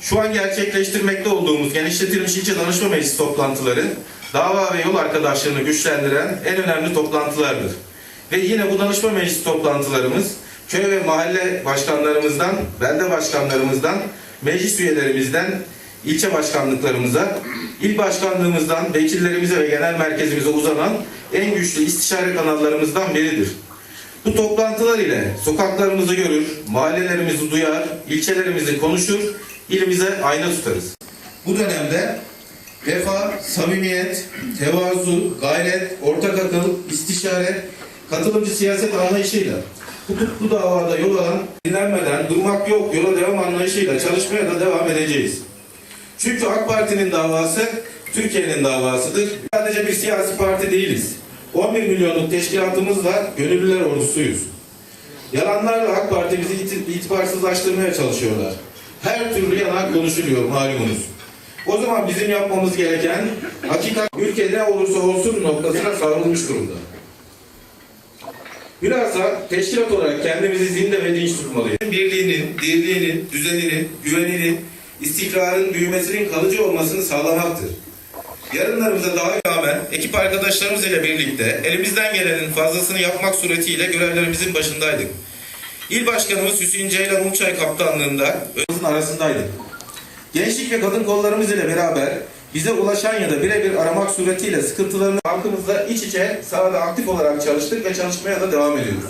Şu an gerçekleştirmekte olduğumuz genişletilmiş ilçe danışma meclisi toplantıları dava ve yol arkadaşlığını güçlendiren en önemli toplantılardır. Ve yine bu danışma meclisi toplantılarımız köy ve mahalle başkanlarımızdan, belde başkanlarımızdan, meclis üyelerimizden, ilçe başkanlıklarımıza, il başkanlığımızdan vekillerimize ve genel merkezimize uzanan en güçlü istişare kanallarımızdan biridir. Bu toplantılar ile sokaklarımızı görür, mahallelerimizi duyar, ilçelerimizi konuşur, ilimize ayna tutarız. Bu dönemde vefa, samimiyet, tevazu, gayret, ortak akıl, istişare, katılımcı siyaset anlayışıyla hukuklu davada yol alan, dinlenmeden, durmak yok, yola devam anlayışıyla çalışmaya da devam edeceğiz. Çünkü AK Parti'nin davası Türkiye'nin davasıdır. Sadece bir siyasi parti değiliz. 11 milyonluk teşkilatımız var, gönüllüler ordusuyuz. Yalanlarla AK Parti'mizi iti- itibarsızlaştırmaya çalışıyorlar. Her türlü yalan konuşuluyor malumunuz. O zaman bizim yapmamız gereken hakikat ülke olursa olsun noktasına savrulmuş durumda. Bilhassa teşkilat olarak kendimizi zinde ve dinç tutmalıyız. Birliğinin, dirliğinin, düzeninin, güveninin, istikrarın büyümesinin kalıcı olmasını sağlamaktır. Yarınlarımıza daha rağmen ekip arkadaşlarımız ile birlikte elimizden gelenin fazlasını yapmak suretiyle görevlerimizin başındaydık. İl Başkanımız Hüseyin Ceylan Ulçay kaptanlığında arasındaydık. Gençlik ve kadın kollarımız ile beraber bize ulaşan ya da birebir aramak suretiyle sıkıntılarını halkımızla iç içe sahada aktif olarak çalıştık ve çalışmaya da devam ediyoruz.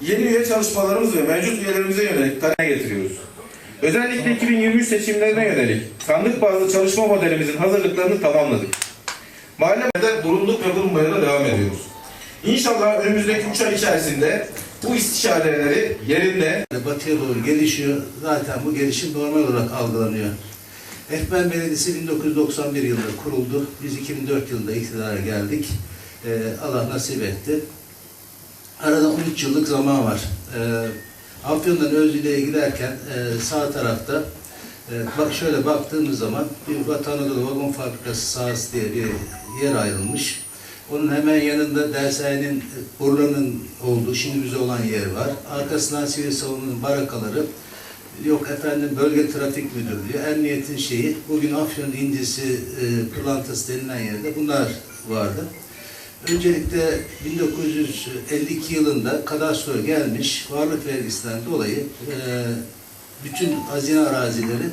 Yeni üye çalışmalarımız ve mevcut üyelerimize yönelik talep getiriyoruz. Özellikle 2023 seçimlerine yönelik sandık bazlı çalışma modelimizin hazırlıklarını tamamladık. Mahallede bulunduk ve bulunmaya da devam ediyoruz. İnşallah önümüzdeki 3 ay içerisinde bu istişareleri yerinde Batıya doğru gelişiyor. Zaten bu gelişim normal olarak algılanıyor. Ekmen Belediyesi 1991 yılında kuruldu. Biz 2004 yılında iktidara geldik. Ee, Allah nasip etti. Arada 13 yıllık zaman var. Ee, Afyon'dan Özlü'ye giderken e, sağ tarafta e, bak şöyle baktığımız zaman bir Batı Anadolu Vagon Fabrikası sahası diye bir yer ayrılmış. Onun hemen yanında dershanenin, e, Urla'nın olduğu, şimdi bize olan yer var. Arkasından sivil savunmanın barakaları, yok efendim bölge trafik müdürlüğü, emniyetin şeyi, bugün Afyon İncisi e, pırlantası denilen yerde bunlar vardı. Öncelikle 1952 yılında kadastro gelmiş, varlık vergisinden dolayı e, bütün hazine arazileri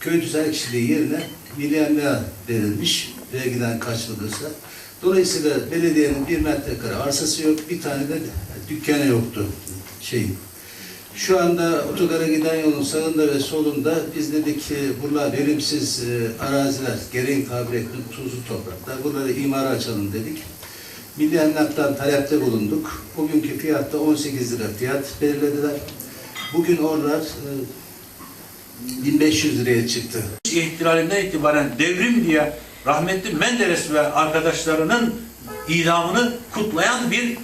köy tüzel kişiliği yerine milli verilmiş, vergiden kaçılırsa. Dolayısıyla belediyenin bir metrekare arsası yok, bir tane de dükkanı yoktu şey. Şu anda otogara giden yolun sağında ve solunda biz dedik ki buralar verimsiz e, araziler, gereğin ettiğim tuzlu topraklar, buraları imara açalım dedik. Milli Emlak'tan talepte bulunduk. Bugünkü fiyatta 18 lira fiyat belirlediler. Bugün oralar e, 1500 liraya çıktı. ihtilalinden itibaren devrim diye rahmetli Menderes ve arkadaşlarının idamını kutlayan bir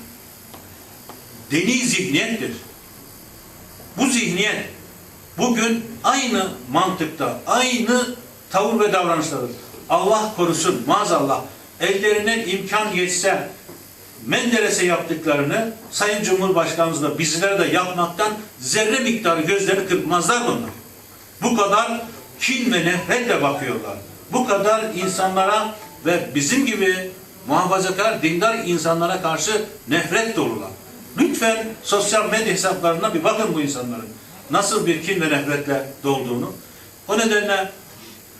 deni zihniyettir. Bu zihniyet bugün aynı mantıkta, aynı tavır ve davranışları. Allah korusun maazallah ellerinden imkan geçse Menderes'e yaptıklarını Sayın Cumhurbaşkanımız da bizlere de yapmaktan zerre miktarı gözleri kırpmazlar bunlar. Bu kadar kin ve nefretle bakıyorlar. Bu kadar insanlara ve bizim gibi muhafazakar, dindar insanlara karşı nefret dolular. Lütfen sosyal medya hesaplarına bir bakın bu insanların. Nasıl bir kin ve nefretle dolduğunu. O nedenle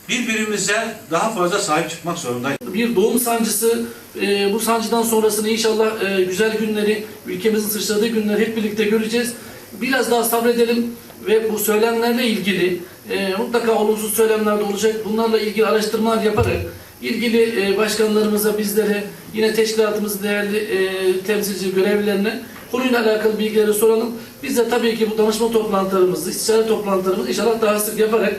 birbirimize daha fazla sahip çıkmak zorundayız. bir doğum sancısı, e, bu sancıdan sonrasını inşallah e, güzel günleri, ülkemizin sıçradığı günleri hep birlikte göreceğiz. Biraz daha sabredelim ve bu söylemlerle ilgili e, mutlaka olumsuz söylemler de olacak. Bunlarla ilgili araştırmalar yaparak ilgili e, başkanlarımıza, bizlere, yine teşkilatımızın değerli e, temsilci görevlilerine konuyla alakalı bilgileri soralım. Biz de tabii ki bu danışma toplantılarımızı, istişare toplantılarımızı inşallah daha sık yaparak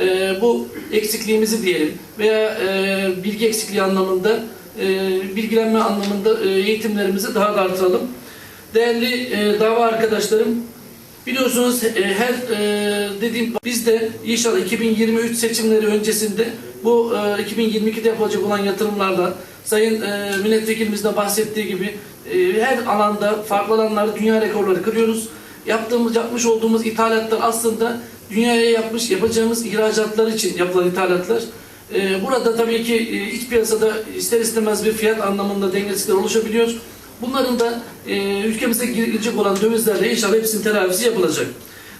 e, bu eksikliğimizi diyelim veya e, bilgi eksikliği anlamında, e, bilgilenme anlamında e, eğitimlerimizi daha da artıralım. Değerli e, dava arkadaşlarım, biliyorsunuz e, her e, dediğim biz de inşallah 2023 seçimleri öncesinde bu e, 2022'de yapılacak olan yatırımlardan Sayın e, Milletvekilimizin de bahsettiği gibi e, her alanda farklı alanlarda dünya rekorları kırıyoruz yaptığımız, yapmış olduğumuz ithalatlar aslında dünyaya yapmış yapacağımız ihracatlar için yapılan ithalatlar. E, burada tabii ki e, iç piyasada ister istemez bir fiyat anlamında dengesizlikler oluşabiliyor. Bunların da e, ülkemize girecek olan dövizlerle inşallah hepsinin telafisi yapılacak.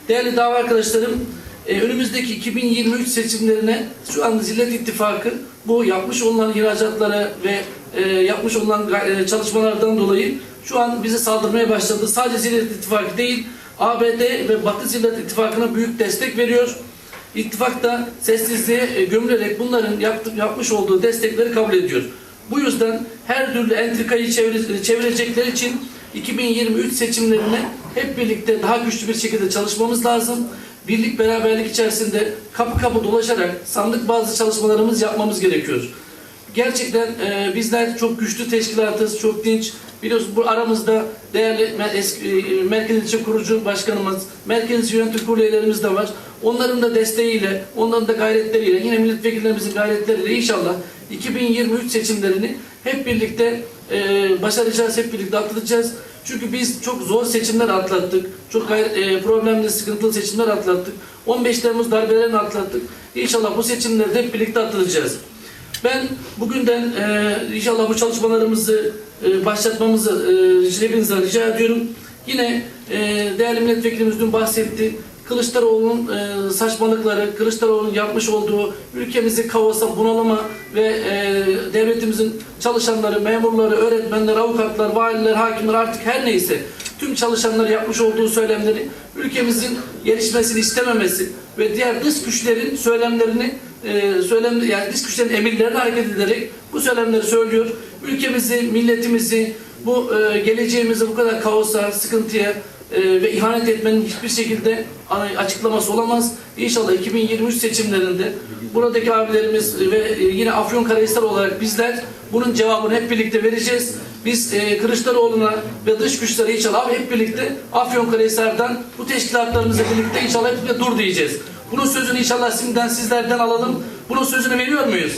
Değerli dava arkadaşlarım, e, önümüzdeki 2023 seçimlerine şu an Zillet İttifakı bu yapmış olunan ihracatlara ve e, yapmış olunan ga- e, çalışmalardan dolayı şu an bize saldırmaya başladı. Sadece Zillet İttifakı değil, ABD ve Batı Zillet İttifakı'na büyük destek veriyor. İttifak da sessizliğe e, gömülerek bunların yaptı, yapmış olduğu destekleri kabul ediyor. Bu yüzden her türlü entrikayı çevire- çevirecekleri için 2023 seçimlerine hep birlikte daha güçlü bir şekilde çalışmamız lazım. Birlik beraberlik içerisinde kapı kapı dolaşarak sandık bazı çalışmalarımız yapmamız gerekiyor. Gerçekten e, bizler çok güçlü teşkilatız, çok dinç. Biliyorsunuz bu aramızda değerli eski, e, Merkez İlçe Kurucu Başkanımız, Merkez Yönetim Kurulu üyelerimiz de var. Onların da desteğiyle, onların da gayretleriyle, yine milletvekillerimizin gayretleriyle inşallah 2023 seçimlerini hep birlikte e, başaracağız, hep birlikte atlatacağız. Çünkü biz çok zor seçimler atlattık. Çok e, problemli, sıkıntılı seçimler atlattık. 15 Temmuz darbelerini atlattık. İnşallah bu seçimleri de hep birlikte atlatacağız. Ben bugünden e, inşallah bu çalışmalarımızı e, başlatmamızı e, hepinizden rica ediyorum. Yine e, değerli milletvekilimiz dün bahsetti. Kılıçdaroğlu'nun e, saçmalıkları, Kılıçdaroğlu'nun yapmış olduğu ülkemizi kaosa, bunalıma ve e, devletimizin çalışanları, memurları, öğretmenler, avukatlar, valiler, hakimler artık her neyse tüm çalışanlar yapmış olduğu söylemleri ülkemizin gelişmesini istememesi ve diğer dış güçlerin söylemlerini e, söylem yani dış güçlerin emirlerine hareket ederek bu söylemleri söylüyor. Ülkemizi, milletimizi, bu e, geleceğimizi bu kadar kaosa, sıkıntıya e, ve ihanet etmenin hiçbir şekilde a- açıklaması olamaz. İnşallah 2023 seçimlerinde buradaki abilerimiz ve e, yine Afyonkarahisar olarak bizler bunun cevabını hep birlikte vereceğiz. Biz e, Kılıçdaroğlu'na ve dış güçlere inşallah hep birlikte Afyonkarahisar'dan bu teşkilatlarımızla birlikte inşallah hep birlikte dur diyeceğiz. Bunun sözünü inşallah sizden sizlerden alalım. Bunun sözünü veriyor muyuz?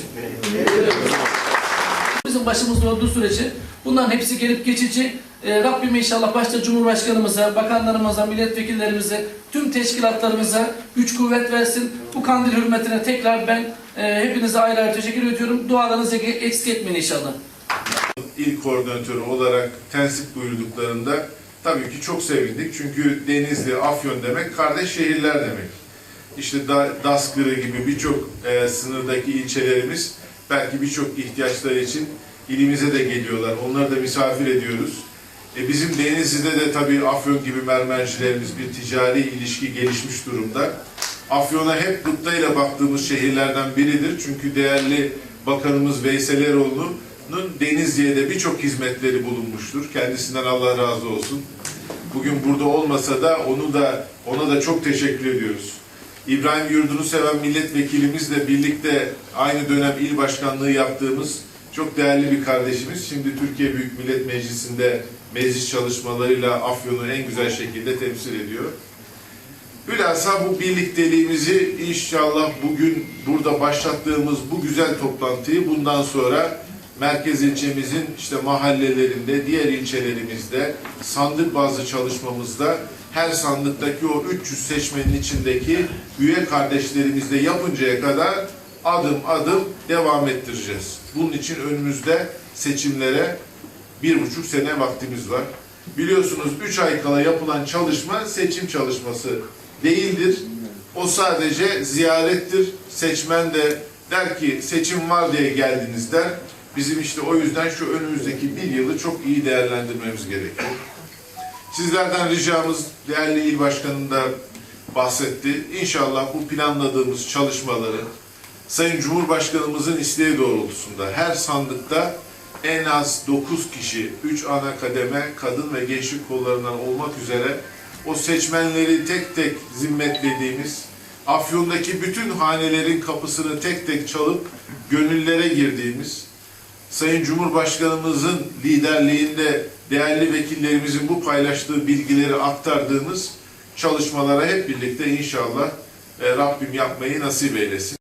Bizim başımızda olduğu sürece bunların hepsi gelip geçici. Ee, Rabbim inşallah başta Cumhurbaşkanımıza, bakanlarımıza, milletvekillerimize, tüm teşkilatlarımıza güç kuvvet versin. Bu kandil hürmetine tekrar ben e, hepinize ayrı ayrı teşekkür ediyorum. Dualarınızı eksik etmeyin inşallah. il koordinatörü olarak tensip buyurduklarında tabii ki çok sevindik. Çünkü Denizli, Afyon demek kardeş şehirler demek. İşte da, Daskırı gibi birçok e, sınırdaki ilçelerimiz belki birçok ihtiyaçları için ilimize de geliyorlar. Onları da misafir ediyoruz. E, bizim Denizli'de de tabii Afyon gibi mermercilerimiz bir ticari ilişki gelişmiş durumda. Afyon'a hep gıptayla baktığımız şehirlerden biridir. Çünkü değerli Bakanımız Veysel Eroğlu'nun Denizli'ye de birçok hizmetleri bulunmuştur. Kendisinden Allah razı olsun. Bugün burada olmasa da onu da ona da çok teşekkür ediyoruz. İbrahim Yurdunu seven milletvekilimizle birlikte aynı dönem il başkanlığı yaptığımız çok değerli bir kardeşimiz. Şimdi Türkiye Büyük Millet Meclisi'nde meclis çalışmalarıyla Afyon'u en güzel şekilde temsil ediyor. Hülasa bu birlikteliğimizi inşallah bugün burada başlattığımız bu güzel toplantıyı bundan sonra merkez ilçemizin işte mahallelerinde, diğer ilçelerimizde, sandık bazı çalışmamızda her sandıktaki o 300 seçmenin içindeki üye kardeşlerimizle yapıncaya kadar adım adım devam ettireceğiz. Bunun için önümüzde seçimlere bir buçuk sene vaktimiz var. Biliyorsunuz üç ay kala yapılan çalışma seçim çalışması değildir. O sadece ziyarettir. Seçmen de der ki seçim var diye geldiniz der. Bizim işte o yüzden şu önümüzdeki bir yılı çok iyi değerlendirmemiz gerekiyor. Sizlerden ricamız değerli il başkanım da bahsetti. İnşallah bu planladığımız çalışmaları Sayın Cumhurbaşkanımızın isteği doğrultusunda her sandıkta en az 9 kişi, 3 ana kademe kadın ve gençlik kollarından olmak üzere o seçmenleri tek tek zimmetlediğimiz, Afyon'daki bütün hanelerin kapısını tek tek çalıp gönüllere girdiğimiz, Sayın Cumhurbaşkanımızın liderliğinde değerli vekillerimizin bu paylaştığı bilgileri aktardığımız çalışmalara hep birlikte inşallah e, Rabbim yapmayı nasip eylesin.